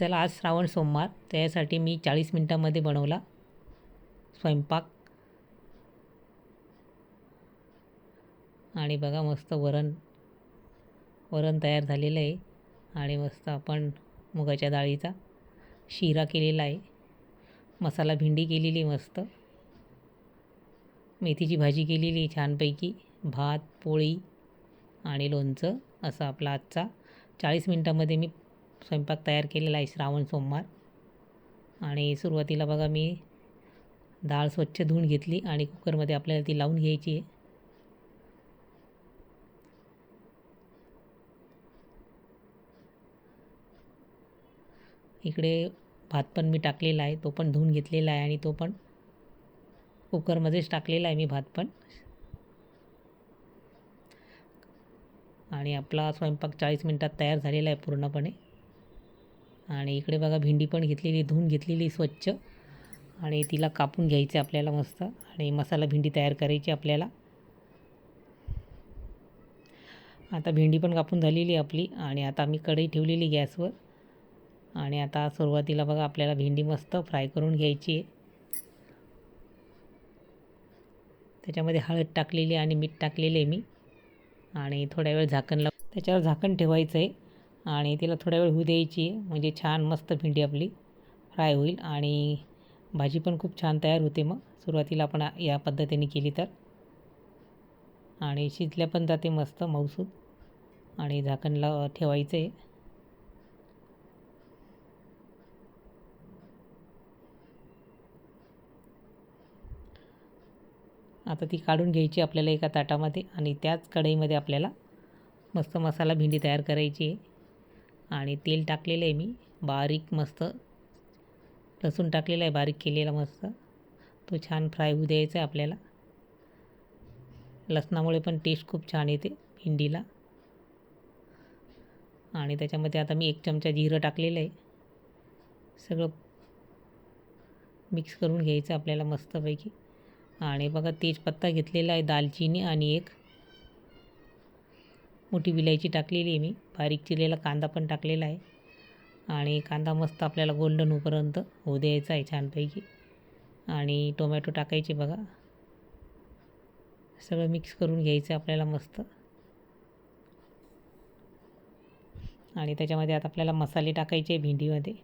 चला आज श्रावण सोमवार. त्यासाठी मी चाळीस मिनटामध्ये बनवला स्वयंपाक. आणि बघा मस्त वरण वरण तयार झालेलं आहे. आणि मस्त आपण मुगाच्या डाळीचा शिरा केलेला आहे. मसाला भेंडी केलेली मस्त. मेथीची भाजी केलेली छानपैकी. भात पोळी आणि लोणचं. असा आपला आजचा चाळीस मिनटामध्ये मी स्वयंपाक तयार केलेला आहे श्रावण सोमवार. आणि सुरुवातीला बघा मी डाळ स्वच्छ धुवून घेतली आणि कुकरमध्ये आपल्याला ती लावून घ्यायची आहे. इकडे भात पण मी टाकलेला आहे तो पण धुवून घेतलेला आहे आणि तो पण कुकरमध्येच टाकलेला आहे मी भात पण. आणि आपला स्वयंपाक चाळीस मिनटात तयार झालेला आहे पूर्णपणे. आणि इकडे बघा भेंडी पण घेतलेली धुवून घेतलेली स्वच्छ. आणि तिला कापून घ्यायचे आपल्याला मस्त. आणि मसाला भेंडी तयार करायची आपल्याला. आता भेंडी पण कापून झालेली आपली. आणि आता मी कढई ठेवलेली गॅसवर. आणि आता सुरुवातीला बघा आपल्याला भेंडी मस्त फ्राय करून घ्यायची आहे. त्याच्यामध्ये हळद टाकलेली आणि मीठ टाकलेले आहे मी. आणि थोड्या वेळ झाकण लाव त्याच्यावर झाकण ठेवायचं आहे. आणि तिला थोड्या वेळ होऊ द्यायची. म्हणजे छान मस्त भेंडी आपली फ्राय होईल आणि भाजी पण खूप छान तयार होते मग. सुरुवातीला आपण या पद्धतीने केली तर. आणि शिजल्या पण जाते मस्त मऊसूद. आणि झाकणला ठेवायचं. आहे आता ती काढून घ्यायची आपल्याला एका ताटामध्ये आणि त्याच कढईमध्ये आपल्याला मस्त मसाला भेंडी तयार करायची आहे. आणि तेल टाकलेलं आहे मी. बारीक मस्त. लसूण टाकलेला आहे बारीक केलेला मस्त. तो छान फ्राय होऊ द्यायचा आहे आपल्याला. लसणामुळे पण टेस्ट खूप छान येते भेंडीला आणि त्याच्यामध्ये आता मी एक चमचा जिरं टाकलेलं आहे. सगळं मिक्स करून घ्यायचं आपल्याला मस्तपैकी. आणि बघा तेजपत्ता घेतलेला आहे दालचिनी आणि एक मोठी विलायची टाकलेली आहे मी. बारीक चिरलेला कांदा पण टाकलेला आहे. आणि कांदा मस्त आपल्याला गोल्डन होपर्यंत होऊ द्यायचा आहे छानपैकी. आणि टोमॅटो टाकायचे बघा. सगळं मिक्स करून घ्यायचं आपल्याला मस्त. आणि त्याच्यामध्ये आता आपल्याला मसाले टाकायचे भेंडीमध्ये.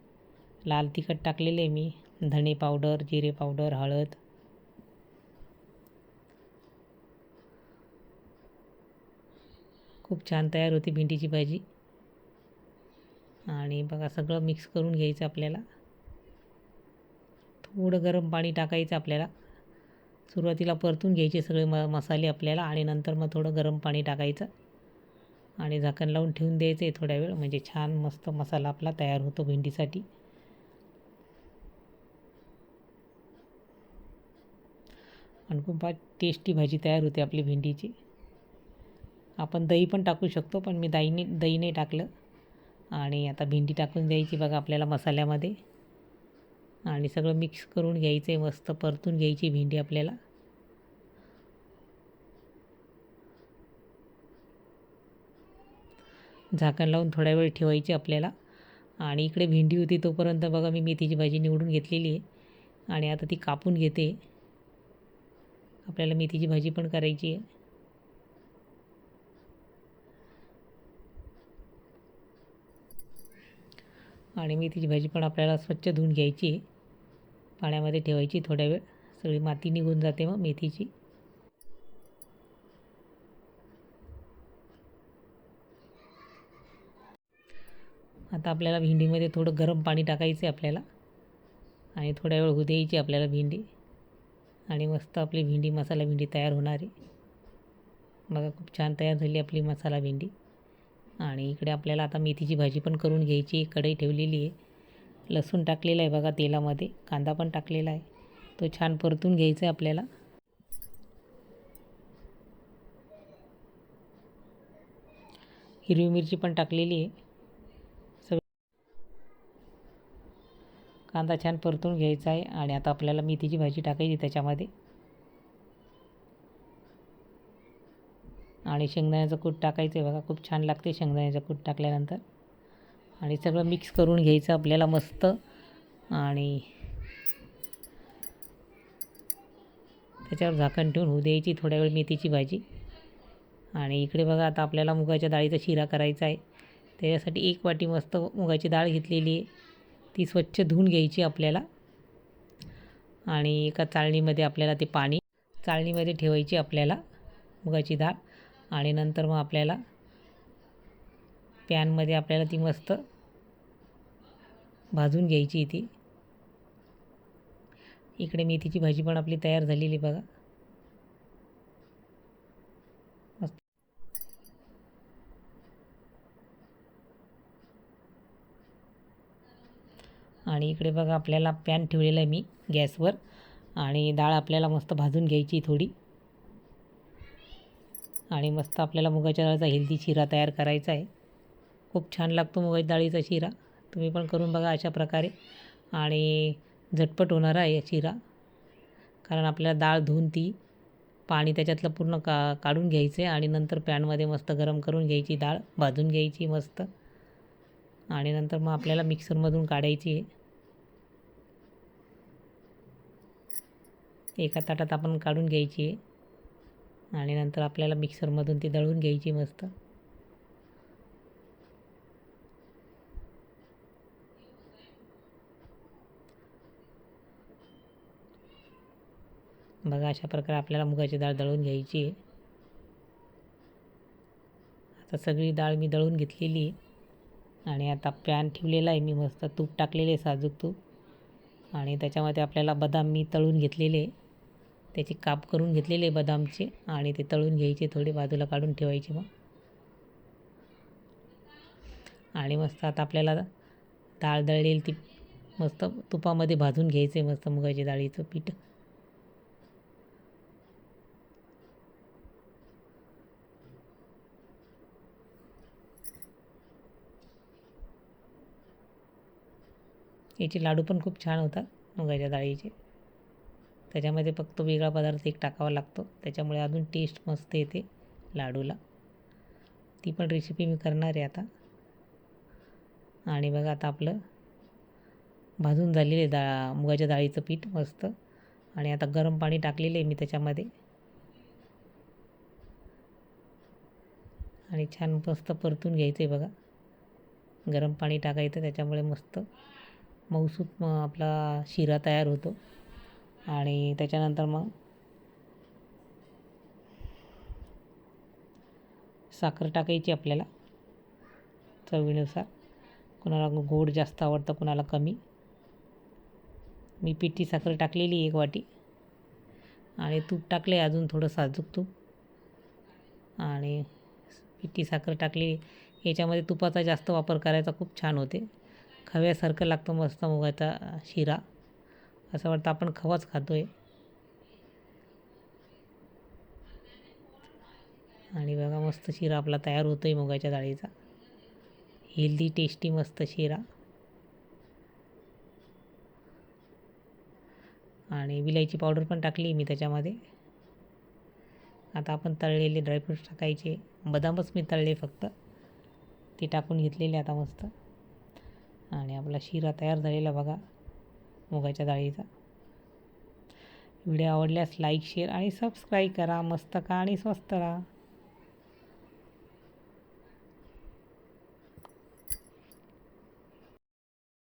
लाल तिखट टाकलेले आहे मी. धणे पावडर जिरे पावडर हळद. खूप छान तयार होती भेंडीची भाजी. आणि बघा सगळं मिक्स करून घ्यायचं आपल्याला. थोडं गरम पाणी टाकायचं आपल्याला. सुरुवातीला परतून घ्यायचे सगळे म मसाले आपल्याला आणि नंतर मग थोडं गरम पाणी टाकायचं. आणि झाकण लावून ठेवून द्यायचं आहे थोड्या वेळ. म्हणजे छान मस्त मसाला आपला तयार होतो भेंडीसाठी. आणि खूप टेस्टी भाजी तयार होते आपली भेंडीची. आपण दही पण टाकू शकतो पण मी दहीने दही नाही टाकलं. आणि आता भेंडी टाकून द्यायची बघा आपल्याला मसाल्यामध्ये. आणि सगळं मिक्स करून घ्यायचं आहे मस्त परतून घ्यायची भेंडी आपल्याला. झाकण लावून थोड्या वेळ ठेवायची आपल्याला. आणि इकडे भेंडी होती तोपर्यंत बघा मी मेथीची भाजी निवडून घेतलेली आहे. आणि आता ती कापून घेते. आपल्याला मेथीची भाजी पण करायची आहे. आणि मेथीची भाजी पण आपल्याला स्वच्छ धुवून घ्यायची पाण्यामध्ये ठेवायची थोड्या वेळ. सगळी माती निघून जाते मग मेथीची. आता आपल्याला भेंडीमध्ये थोडं गरम पाणी टाकायचं आहे आपल्याला. आणि थोड्या वेळ होऊ द्यायची आपल्याला भेंडी. आणि मस्त आपली भेंडी मसाला भेंडी तयार होणार आहे. बघा खूप छान तयार झाली आपली मसाला भेंडी. आणि इकडे आपल्याला आता मेथीची भाजी पण करून घ्यायची कढई ठेवलेली आहे. लसूण टाकलेला आहे बघा तेलामध्ये. कांदा पण टाकलेला आहे. तो छान परतून घ्यायचा आहे आपल्याला. हिरवी मिरची पण टाकलेली आहे. कांदा छान परतून घ्यायचा आहे. आणि आता आपल्याला मेथीची भाजी टाकायची त्याच्यामध्ये. आणि शेंगदाण्याचं कूट टाकायचं आहे बघा खूप छान लागते शेंगदाण्याचं कूट टाकल्यानंतर. आणि सगळं मिक्स करून घ्यायचं आपल्याला मस्त. आणि त्याच्यावर झाकण ठेवून होऊ द्यायची थोड्या वेळ मेथीची भाजी. आणि इकडे बघा आता आपल्याला मुगाच्या डाळीचा शिरा करायचा आहे. त्याच्यासाठी एक वाटी मस्त मुगाची डाळ घेतलेली आहे. ती स्वच्छ धुवून घ्यायची आपल्याला. आणि एका चाळणीमध्ये आपल्याला ते पाणी चाळणीमध्ये ठेवायची आपल्याला मुगाची डाळ. आणि नंतर मग आपल्याला पॅनमध्ये आपल्याला ती मस्त भाजून घ्यायची ती इकडे मेथीची भाजी पण आपली तयार झालेली बघा. आणि इकडे बघा आपल्याला पॅन ठेवलेला आहे मी गॅसवर. आणि डाळ आपल्याला मस्त भाजून घ्यायची थोडी. आणि मस्त आपल्याला मुगाच्या डाळीचा हेल्दी शिरा तयार करायचा आहे. खूप छान लागतो मुगाच्या डाळीचा शिरा. तुम्ही पण करून बघा अशा प्रकारे. आणि झटपट होणारा आहे शिरा. कारण आपल्याला डाळ धुवून ती पाणी त्याच्यातलं पूर्ण का काढून घ्यायचं आहे आणि नंतर पॅनमध्ये मस्त गरम करून घ्यायची डाळ भाजून घ्यायची मस्त. आणि नंतर मग आपल्याला मिक्सरमधून काढायची आहे. एका ताटात आपण काढून घ्यायची आहे. आणि नंतर आपल्याला मिक्सरमधून ती दळून घ्यायची मस्त. बघा अशा प्रकारे आपल्याला मुगाची डाळ दळून घ्यायची आहे. आता सगळी डाळ मी दळून घेतलेली आहे आणि आता पॅन ठेवलेला आहे मी मस्त. तूप टाकलेले आहे साजूक तूप. आणि त्याच्यामध्ये आपल्याला बदाम मी तळून घेतलेले त्याची काप करून घेतलेले बदामचे आणि ते तळून घ्यायचे थोडे बाजूला काढून ठेवायचे मग. आणि मस्त आता आपल्याला डाळ दळलेली ती मस्त तुपामध्ये भाजून घ्यायचे मस्त मुगाच्या डाळीचं पीठ. याचे लाडू पण खूप छान होतात मुगाच्या डाळीचे. त्याच्यामध्ये फक्त वेगळा पदार्थ एक टाकावा लागतो. त्याच्यामुळे अजून टेस्ट मस्त येते लाडूला. ती पण रेसिपी मी करणार आहे आता. आणि बघा आता आपलं भाजून झालेले डाळ मुगाच्या डाळीचं पीठ मस्त. आणि आता गरम पाणी टाकलेलं आहे मी त्याच्यामध्ये. आणि छान मस्त परतून घ्यायचं आहे बघा. गरम पाणी टाकायचं त्याच्यामुळे मस्त. मऊसूप आपला शिरा तयार होतो. आणि त्याच्यानंतर मग साखर टाकायची आपल्याला चवीनुसार. कुणाला गोड जास्त आवडतं कुणाला कमी. मी पिठी साखर टाकलेली एक वाटी. आणि तूप टाकले अजून थोडं साजूक तूप. आणि पिठी साखर टाकली याच्यामध्ये तुपाचा जास्त वापर करायचा खूप छान होते. खव्यासारखं लागतं मस्त मुगाचा शिरा. असं वाटतं आपण खवाच खातो आहे आणि बघा मस्त शिरा आपला तयार होतो आहे मुगाच्या डाळीचा. हेल्दी टेस्टी मस्त शिरा. आणि विलायची पावडर पण टाकली मी त्याच्यामध्ये. आता आपण तळलेले ड्रायफ्रूट्स टाकायचे. बदामच मी तळले फक्त. ते टाकून घेतलेले आता मस्त. आणि आपला शिरा तयार झालेला बघा. मुगाच्या डाळीचा. व्हिडिओ आवडल्यास लाईक शेअर आणि सबस्क्राईब करा. मस्त का आणि स्वस्त राहा.